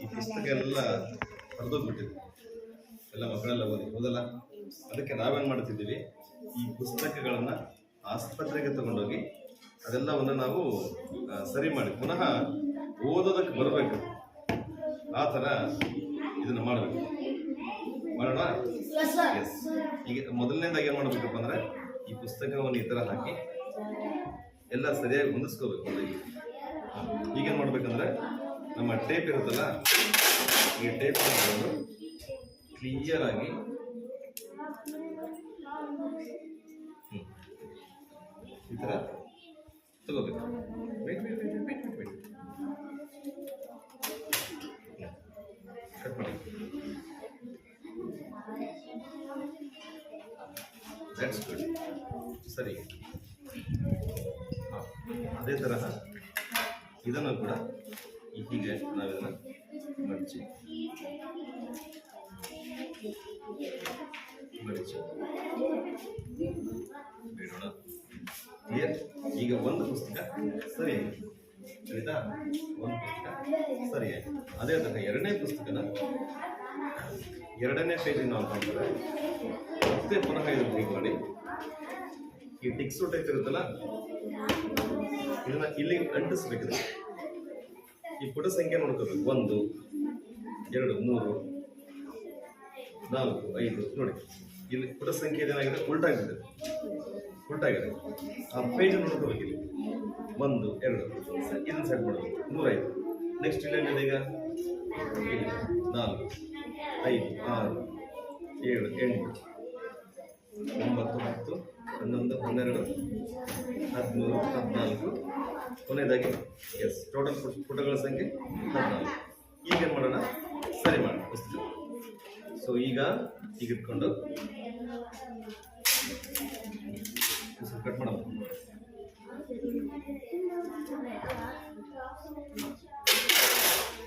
ಈ ಪುಸ್ತಕ ಎಲ್ಲ ಹರಿದೋಗ್ಬಿಟ್ಟಿದೆ. ಎಲ್ಲ ಮಕ್ಕಳೆಲ್ಲ ಓದಿ ಓದಲ್ಲ? ಅದಕ್ಕೆ ನಾವೇನು ಮಾಡ್ತಿದ್ದೀವಿ? ಈ ಪುಸ್ತಕಗಳನ್ನು ಆಸ್ಪತ್ರೆಗೆ ತಗೊಂಡೋಗಿ ಅದೆಲ್ಲವನ್ನು ನಾವು ಸರಿ ಮಾಡಿ. ಪುನಃ ಓದೋದಕ್ಕೆ ಬರಬೇಕು. ಆ ಥರ ಇದನ್ನು ಮಾಡಬೇಕು. ಮಾಡೋಣ? ಎಸ್ ಈಗ ಮೊದಲನೇದಾಗಿ ಏನು ಮಾಡಬೇಕಪ್ಪ ಅಂದರೆ ಈ ಪುಸ್ತಕವನ್ನು ಈ ಥರ ಹಾಕಿ ಎಲ್ಲ ಸರಿಯಾಗಿ ಹೊಂದಿಸ್ಕೋಬೇಕು. ಮೊದಲಿಗೆ ಈಗೇನು ಮಾಡಬೇಕಂದ್ರೆ ನಮ್ಮ ಟೇಪ್ ಇರುತ್ತಲ್ಲ, ಈ ಟೇಪ್ ಕ್ಲಿಯರ್ ಆಗಿ ಈ ಥರ ತಗೋಬೇಕು. ಕಟ್ ಮಾಡಿ. ಗುಡ್ ಸರಿ. ಹಾಂ, ಅದೇ ತರಹ ಇದನ್ನು ಕೂಡ ಹೀಗೆ ನಾವಿದನ್ನು ಮಡಚಿ. ಮಡಚಿ. ಕ್ಲಿಯರ್ ಈಗ ಒಂದು ಪುಸ್ತಕ ಸರಿ ಆಯ್ತಾ? ಒಂದು ಪುಸ್ತಕ ಸರಿಯಾಗಿ ಅದೇ ತರಹ ಎರಡನೇ ಪುಸ್ತಕನ ಎರಡನೇ ಪೇಜಿನ ನಾವು ಮತ್ತೆ ಪುನಃ ಇದನ್ನು ಮಾಡಿ. ಈ ಟಿಕ್ಸ್ ಟೈಪ್ ಇರುತ್ತಲ್ಲ, ಇದನ್ನ ಇಲ್ಲಿ ಅಂಟಿಸ್ಬೇಕು. ಈ ಪುಟ ಸಂಖ್ಯೆ ನೋಡ್ಕೋಬೇಕು. ಒಂದು, ಎರಡು, ಮೂರು, ನಾಲ್ಕು, ಐದು, ನೋಡಿ. ಇಲ್ಲಿ ಪುಟ ಸಂಖ್ಯೆ ಏನಾಗಿದೆ? ಉಲ್ಟಾಗಿದೆ. ಉಲ್ಟಾಗಿದೆ. ಆ ಪೇಜ್ ನೋಡ್ಕೋಬೇಕು ಇಲ್ಲಿ. ಒಂದು, ಎರಡು. ಇದನ್ನ ಸೆಟ್ ಮಾಡಬೇಕು ನೂರೈದು. ನೆಕ್ಸ್ಟ್ ಇಲ್ಲೇನಿದೆ ಈಗ? ನಾಲ್ಕು, ಐದು, ಆರು, ಏಳು, ಎಂಟು, ಒಂಬತ್ತು, ಹತ್ತು ಹನ್ನೊಂದು, ಹನ್ನೆರಡು, ಹದಿಮೂರು, ಹದಿನಾಲ್ಕು. ಕೊನೆಯದಾಗಿ ಎಸ್ ಟೋಟಲ್ ಪುಟಗಳ ಸಂಖ್ಯೆ ಹದಿನಾಲ್ಕು ಈಗ ಏನು ಮಾಡೋಣ? ಸರಿ ಮಾಡೋಣ ಸೊ ಈಗ ಇಟ್ಕೊಂಡು ಕಟ್ ಮಾಡೋಣ.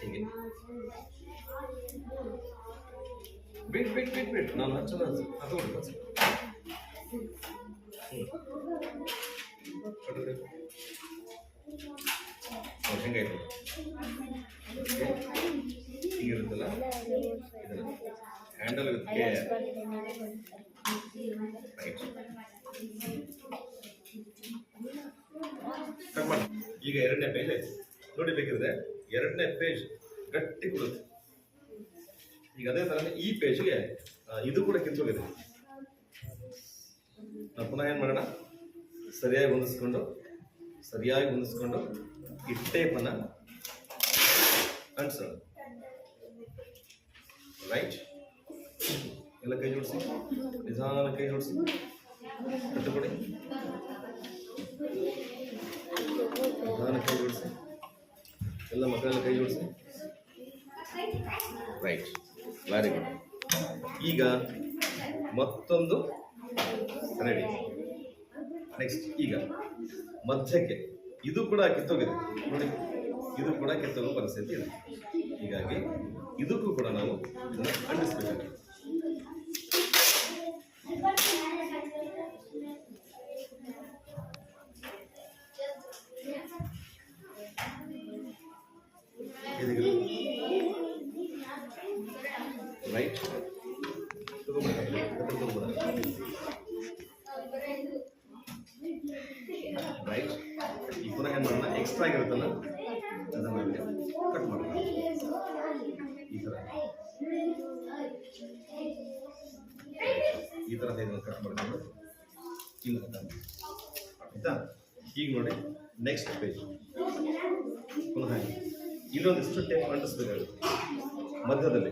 ಹೀಗೆ. ಬಿಟ್ ಬಿಟ್ ಬಿಟ್ ವೇಟ್ ನಾನು ಹಚ್ಚಲ್ಲ ಅದು. ಹಿಂಗಿರುತ್ತಲ್ಲ ಹ್ಯಾಂಡಲ್ ರೈಟ್ ಈಗ ಎರಡನೇ ಮೇಲೆ ಆಯ್ತು ನೋಡಿ ಬೇಕಿದ್ರೆ ಎರಡನೇ ಪೇಜ್ ಗಟ್ಟಿ ಕೊಡುತ್ತೆ. ಈಗ ಅದೇ ಥರ ಈ ಪೇಜ್ಗೆ ಇದು ಕೂಡ ಕಿತ್ತೋಗಿದೆ. ನಾವು ಪುನಃ ಏನು ಮಾಡೋಣ? ಸರಿಯಾಗಿ ಹೊಂದಿಸ್ಕೊಂಡು ಸರಿಯಾಗಿ ಹೊಂದಿಸ್ಕೊಂಡು ಈ ಟೇಪನ್ನು ಅಂಟಿಸೋಣ. ರೈಟ್ ಎಲ್ಲ ಕೈ ಜೋಡಿಸಿ. ನಿಧಾನ ಕೈ ಜೋಡಿಸಿ. ಕಟ್ಟುಕೊಡಿ. ನಿಧಾನ ಕೈ ಜೋಡಿಸಿ. ಎಲ್ಲ ಮಕ್ಕಳೆಲ್ಲ ಕೈ ಜೋಡಿಸಿ. ರೈಟ್ ವೆರಿ ಗುಡ್ ಈಗ ಮತ್ತೊಂದು ರೆಡಿ ನೆಕ್ಸ್ಟ್ ಈಗ ಮಧ್ಯಕ್ಕೆ ಇದು ಕೂಡ ಕಿತ್ತೋಗಿದೆ. ನೋಡಿ, ಇದು ಕೂಡ ಕಿತ್ತೋಗೋ ಪರಿಸ್ಥಿತಿ ಇದೆ. ಹೀಗಾಗಿ ಇದಕ್ಕೂ ಕೂಡ ನಾವು ಇದನ್ನು ರೈಟ್ ಈ ಪುನಃ ಏನು ಮಾಡೋಣ? ಎಕ್ಸ್ಟ್ರಾ ಆಗಿರುತ್ತಲ್ಲ? ಅದನ್ನು ಕಟ್ ಮಾಡೋಣ. ಈ ಥರ ಈ ಥರದ ಕಟ್ ಮಾಡ್ಕೊಂಡು ಇಲ್ಲ ಆಯ್ತಾ? ಈಗ ನೋಡಿ ನೆಕ್ಸ್ಟ್ ಪೇಜ್ ಪುನಃ ಇಲ್ಲೊಂದಿಷ್ಟು ಟೇಪ್ ಅಂಟಿಸ್ಬೇಕಾಗುತ್ತೆ. ಮಧ್ಯದಲ್ಲಿ.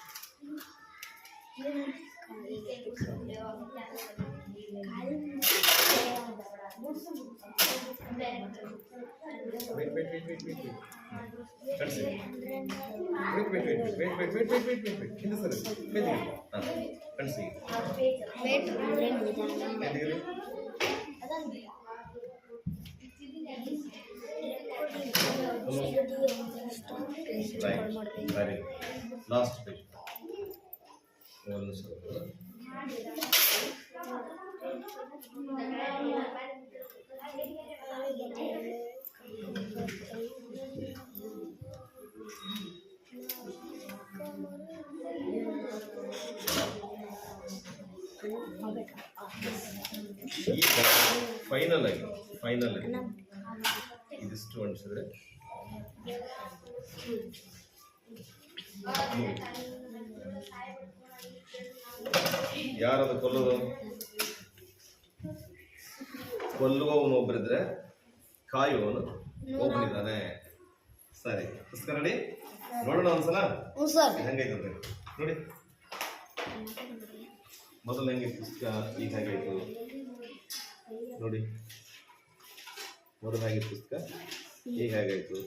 Wait, wait, wait, wait, wait, wait. That's it. Wait, wait, wait, wait, wait, wait, wait, wait, wait, wait. Hindu sir, wait, wait. Ah, that's it. Wait, wait, wait. Right, right. Last page. One second. ಈಗ final ಆಗಿ final ಆಗಿ. ಇದಿಷ್ಟು ಅನಿಸಿದ್ರೆ. ಯಾರದು ಕೊಲ್ಲೋದು? ಕೊಲ್ಲುವವನು ಒಬ್ಬರಿದ್ರೆ ಕಾಯುವವನು ಒಬ್ಬನಿದ್ದಾನೆ ಸರಿ ಪುಸ್ತಕ ನೋಡಿ. ನೋಡೋಣ ಒಂದ್ಸಲ. ಹೆಂಗೈತೆ ನೋಡಿ. ಮೊದಲು ಹೆಂಗೆ ಪುಸ್ತಕ ಈಗ ಹೇಗಾಯ್ತು ನೋಡಿ. ಮೊದಲಾಗಿ ಪುಸ್ತಕ? ಈಗ ಹೇಗಾಯಿತು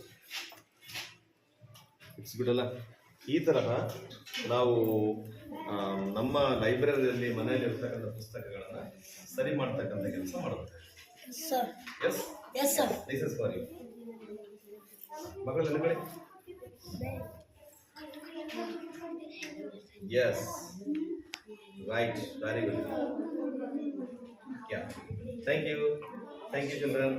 ಬಿಡಲ್ಲ ಈ ತರಹ ನಾವು ನಮ್ಮ ಲೈಬ್ರರಿಯಲ್ಲಿ ಮನೆಯಲ್ಲಿ ಇರ್ತಕ್ಕಂಥ ಪುಸ್ತಕಗಳನ್ನು ಸರಿ ಮಾಡ್ತಕ್ಕಂಥ ಕೆಲಸ ಮಾಡುತ್ತೆ. Sir yes yes Right, very good. Yeah. Thank you. Thank you, children.